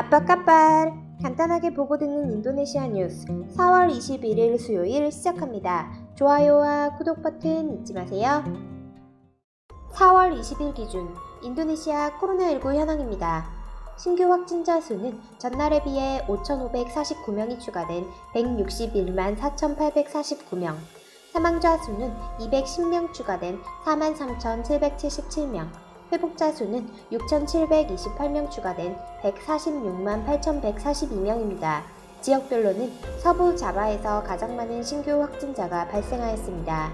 아빠까빨 간단하게 보고 듣는 인도네시아 뉴스 4월 21일 수요일 시작합니다. 좋아요와 구독 버튼 잊지 마세요. 4월 20일 기준 인도네시아 코로나19 현황입니다. 신규 확진자 수는 전날에 비해 5,549명이 추가된 161만 4,849명, 사망자 수는 210명 추가된 43,777명, 회복자 수는 6,728명 추가된 146만 8,142명입니다. 지역별로는 서부 자바에서 가장 많은 신규 확진자가 발생하였습니다.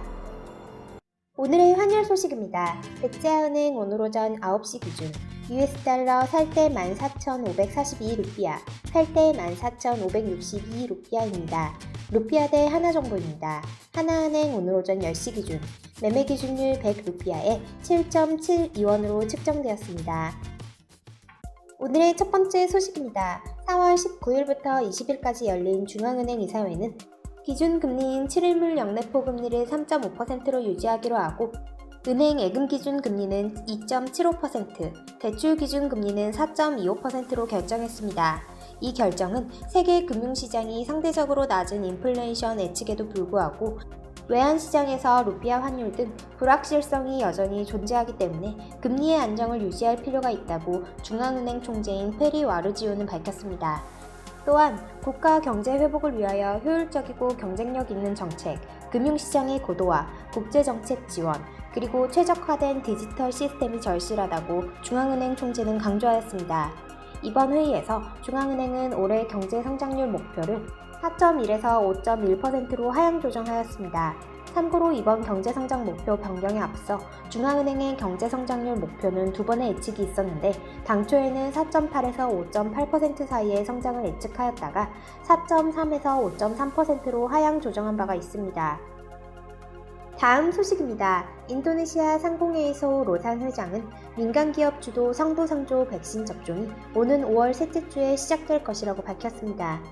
오늘의 환율 소식입니다. 백제은행 오늘 오전 9시 기준 US 달러 살 때 14,542 루피아, 팔 때 14,562 루피아입니다. 루피아 대 하나 정도입니다. 하나은행 오늘 오전 10시 기준 매매 기준율 100 루피아에 7.72원으로 측정되었습니다. 오늘의 첫 번째 소식입니다. 4월 19일부터 20일까지 열린 중앙은행 이사회는 기준 금리인 7일물 영래포 금리를 3.5%로 유지하기로 하고 은행 예금 기준 금리는 2.75%, 대출 기준 금리는 4.25%로 결정했습니다. 이 결정은 세계 금융시장이 상대적으로 낮은 인플레이션 예측에도 불구하고 외환시장에서 루피아 환율 등 불확실성이 여전히 존재하기 때문에 금리의 안정을 유지할 필요가 있다고 중앙은행 총재인 페리 와르지오는 밝혔습니다. 또한 국가 경제 회복을 위하여 효율적이고 경쟁력 있는 정책, 금융시장의 고도화, 국제정책 지원, 그리고 최적화된 디지털 시스템이 절실하다고 중앙은행 총재는 강조하였습니다. 이번 회의에서 중앙은행은 올해 경제 성장률 목표를 4.1에서 5.1%로 하향 조정하였습니다. 참고로 이번 경제 성장 목표 변경에 앞서 중앙은행의 경제 성장률 목표는 두 번의 예측이 있었는데 당초에는 4.8에서 5.8% 사이의 성장을 예측하였다가 4.3에서 5.3%로 하향 조정한 바가 있습니다. 다음 소식입니다. 인도네시아 상공회의소 로산 회장은 민간 기업 주도 상부상조 백신 접종이 오는 5월 셋째 주에 시작될 것이라고 밝혔습니다.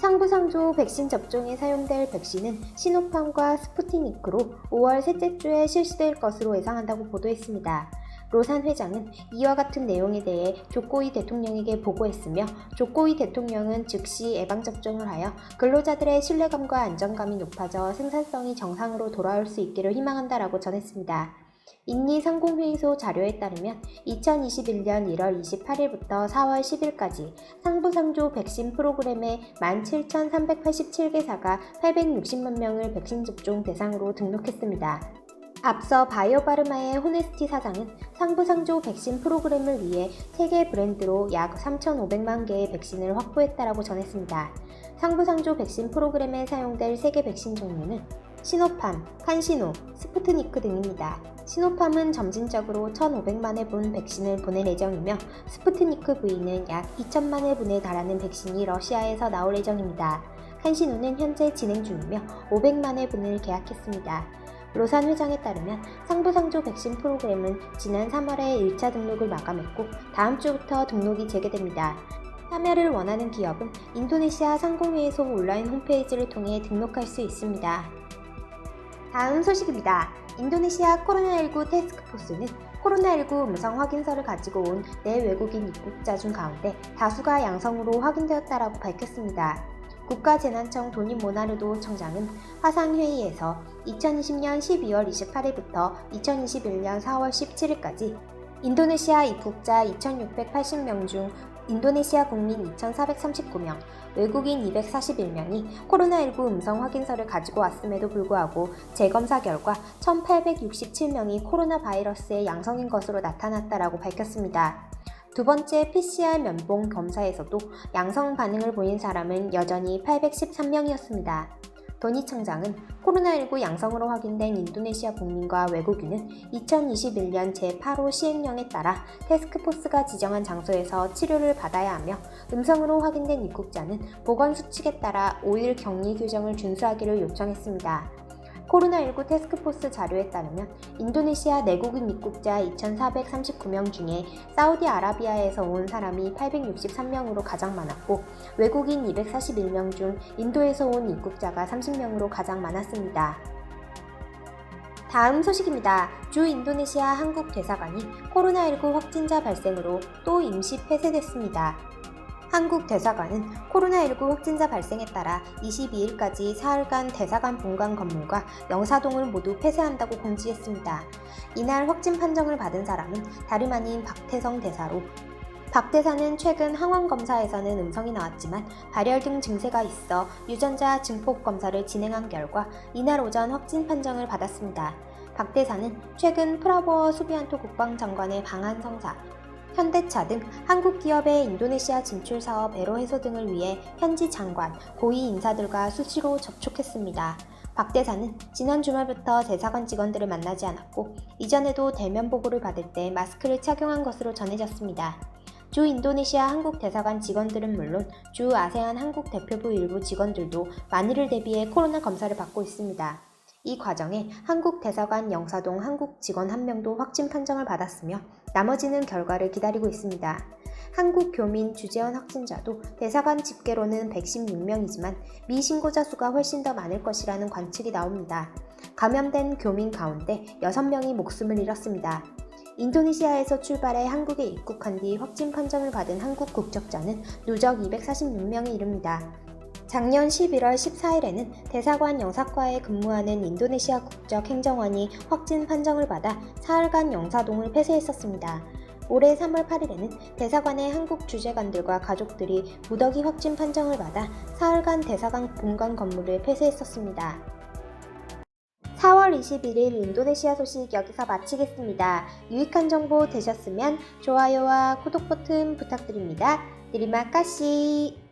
상부상조 백신 접종에 사용될 백신은 시노팜과 스푸티니크로 5월 셋째 주에 실시될 것으로 예상한다고 보도했습니다. 로산 회장은 이와 같은 내용에 대해 조코이 대통령에게 보고했으며 조코이 대통령은 즉시 예방접종을 하여 근로자들의 신뢰감과 안정감이 높아져 생산성이 정상으로 돌아올 수 있기를 희망한다라고 전했습니다. 인리 상공회의소 자료에 따르면 2021년 1월 28일부터 4월 10일까지 상부상조 백신 프로그램의 17,387개사가 860만 명을 백신 접종 대상으로 등록했습니다. 앞서 바이오바르마의 호네스티 사장은 상부상조 백신 프로그램을 위해 세계 브랜드로 약 3,500만 개의 백신을 확보했다라고 전했습니다. 상부상조 백신 프로그램에 사용될 세계 백신 종류는 시노팜, 칸시노, 스푸트니크 등입니다. 시노팜은 점진적으로 1,500만 회분 백신을 보낼 예정이며 스푸트니크 V는 약 2천만 회분에 달하는 백신이 러시아에서 나올 예정입니다. 칸시노는 현재 진행 중이며 500만 회분을 계약했습니다. 로산 회장에 따르면 상부상조 백신 프로그램은 지난 3월에 1차 등록을 마감했고 다음 주부터 등록이 재개됩니다. 참여를 원하는 기업은 인도네시아 상공회의소 온라인 홈페이지를 통해 등록할 수 있습니다. 다음 소식입니다. 인도네시아 코로나19 테스크포스는 코로나19 음성 확인서를 가지고 온 내외국인 입국자 중 가운데 다수가 양성으로 확인되었다라고 밝혔습니다. 국가재난청 도니 모나르도 청장은 화상회의에서 2020년 12월 28일부터 2021년 4월 17일까지 인도네시아 입국자 2,680명 중 인도네시아 국민 2,439명, 외국인 241명이 코로나19 음성 확인서를 가지고 왔음에도 불구하고 재검사 결과 1,867명이 코로나 바이러스의 양성인 것으로 나타났다라고 밝혔습니다. 두 번째 PCR 면봉 검사에서도 양성 반응을 보인 사람은 여전히 813명이었습니다. 도니 청장은 코로나19 양성으로 확인된 인도네시아 국민과 외국인은 2021년 제8호 시행령에 따라 테스크포스가 지정한 장소에서 치료를 받아야 하며 음성으로 확인된 입국자는 보건수칙에 따라 5일 격리 규정을 준수하기를 요청했습니다. 코로나19 테스크포스 자료에 따르면 인도네시아 내국인 입국자 2,439명 중에 사우디아라비아에서 온 사람이 863명으로 가장 많았고 외국인 241명 중 인도에서 온 입국자가 30명으로 가장 많았습니다. 다음 소식입니다. 주 인도네시아 한국 대사관이 코로나19 확진자 발생으로 또 임시 폐쇄됐습니다. 한국 대사관은 코로나19 확진자 발생에 따라 22일까지 사흘간 대사관 본관 건물과 영사동을 모두 폐쇄한다고 공지했습니다. 이날 확진 판정을 받은 사람은 다름 아닌 박태성 대사로 박 대사는 최근 항원 검사에서는 음성이 나왔지만 발열 등 증세가 있어 유전자 증폭 검사를 진행한 결과 이날 오전 확진 판정을 받았습니다. 박 대사는 최근 프라보어 수비안토 국방장관의 방한 성사, 현대차 등 한국 기업의 인도네시아 진출 사업 애로 해소 등을 위해 현지 장관, 고위 인사들과 수시로 접촉했습니다. 박 대사는 지난 주말부터 대사관 직원들을 만나지 않았고 이전에도 대면 보고를 받을 때 마스크를 착용한 것으로 전해졌습니다. 주 인도네시아 한국 대사관 직원들은 물론 주 아세안 한국 대표부 일부 직원들도 만일을 대비해 코로나 검사를 받고 있습니다. 이 과정에 한국 대사관 영사동 한국 직원 한 명도 확진 판정을 받았으며 나머지는 결과를 기다리고 있습니다. 한국 교민 주재원 확진자도 대사관 집계로는 116명이지만 미신고자 수가 훨씬 더 많을 것이라는 관측이 나옵니다. 감염된 교민 가운데 6명이 목숨을 잃었습니다. 인도네시아에서 출발해 한국에 입국한 뒤 확진 판정을 받은 한국 국적자는 누적 246명에 이릅니다. 작년 11월 14일에는 대사관 영사과에 근무하는 인도네시아 국적 행정관이 확진 판정을 받아 사흘간 영사동을 폐쇄했었습니다. 올해 3월 8일에는 대사관의 한국 주재관들과 가족들이 무더기 확진 판정을 받아 사흘간 대사관 본관 건물을 폐쇄했었습니다. 4월 21일 인도네시아 소식 여기서 마치겠습니다. 유익한 정보 되셨으면 좋아요와 구독 버튼 부탁드립니다. 드리마 까시